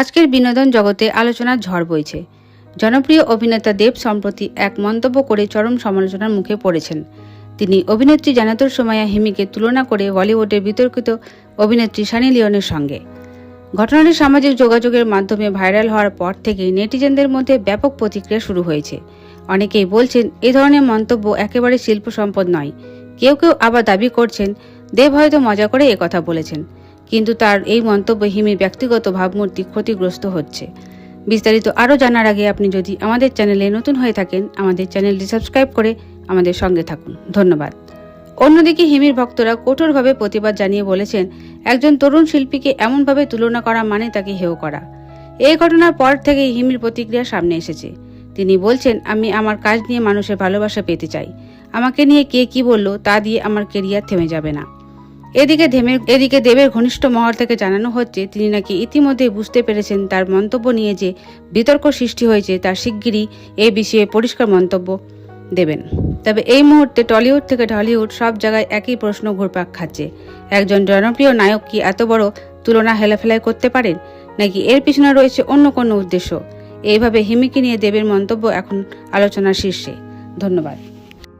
আজকের বিনোদন জগতে আলোচনার ঝড় বইছে। জনপ্রিয় অভিনেতা দেব সম্প্রতি এক মন্তব্য করে চরম সমালোচনার মুখে পড়েছেন। তিনি অভিনেত্রী জানাতুর সময়া হিমিকে তুলনা করে বলিউডের বিতর্কিত অভিনেত্রী সানি লিওনের সঙ্গে। ঘটনাটি সামাজিক যোগাযোগের মাধ্যমে ভাইরাল হওয়ার পর থেকেই নেটিজেনদের মধ্যে ব্যাপক প্রতিক্রিয়া শুরু হয়েছে। অনেকেই বলছেন, এ ধরনের মন্তব্য একেবারে শিল্প সম্পদ নয়। কেউ কেউ আবার দাবি করছেন, দেব হয়তো মজা করে কথা বলেছেন। কিন্তু তার এই মন্তব্য হিমির ব্যক্তিগত ভাবমূর্তি ক্ষতিগ্রস্ত হচ্ছে। বিস্তারিত আরও জানার আগে আপনি যদি আমাদের চ্যানেলে নতুন হয়ে থাকেন, আমাদের চ্যানেলটি সাবস্ক্রাইব করে আমাদের সঙ্গে থাকুন। ধন্যবাদ। অন্যদিকে হিমির ভক্তরা কঠোরভাবে প্রতিবাদ জানিয়ে বলেছেন, একজন তরুণ শিল্পীকে এমনভাবে তুলনা করা মানে তাকে হেয় করা। এই ঘটনার পর থেকেই হিমির প্রতিক্রিয়া সামনে এসেছে। তিনি বলছেন, আমি আমার কাজ নিয়ে মানুষের ভালোবাসা পেতে চাই। আমাকে নিয়ে কে কি বলল তা দিয়ে আমার কেরিয়ার থেমে যাবে না। এদিকে ধেমের এদিকে দেবের ঘনিষ্ঠ মহল থেকে জানানো হচ্ছে, তিনি নাকি ইতিমধ্যে বুঝতে পেরেছেন তার মন্তব্য নিয়ে যে বিতর্ক সৃষ্টি হয়েছে তার শিগগিরই এ বিষয়ে পরিষ্কার মন্তব্য দেবেন। তবে এই মুহূর্তে টলিউড থেকে ঢলিউড সব জায়গায় একই প্রশ্ন ঘুরপাক খাচ্ছে। একজন জনপ্রিয় নায়ক কি এত বড় তুলনা হেলাফেলাই করতে পারেন? নাকি এর পিছনে রয়েছে অন্য কোনো উদ্দেশ্য? এইভাবে হিমিকে নিয়ে দেবের মন্তব্য এখন আলোচনার শীর্ষে। ধন্যবাদ।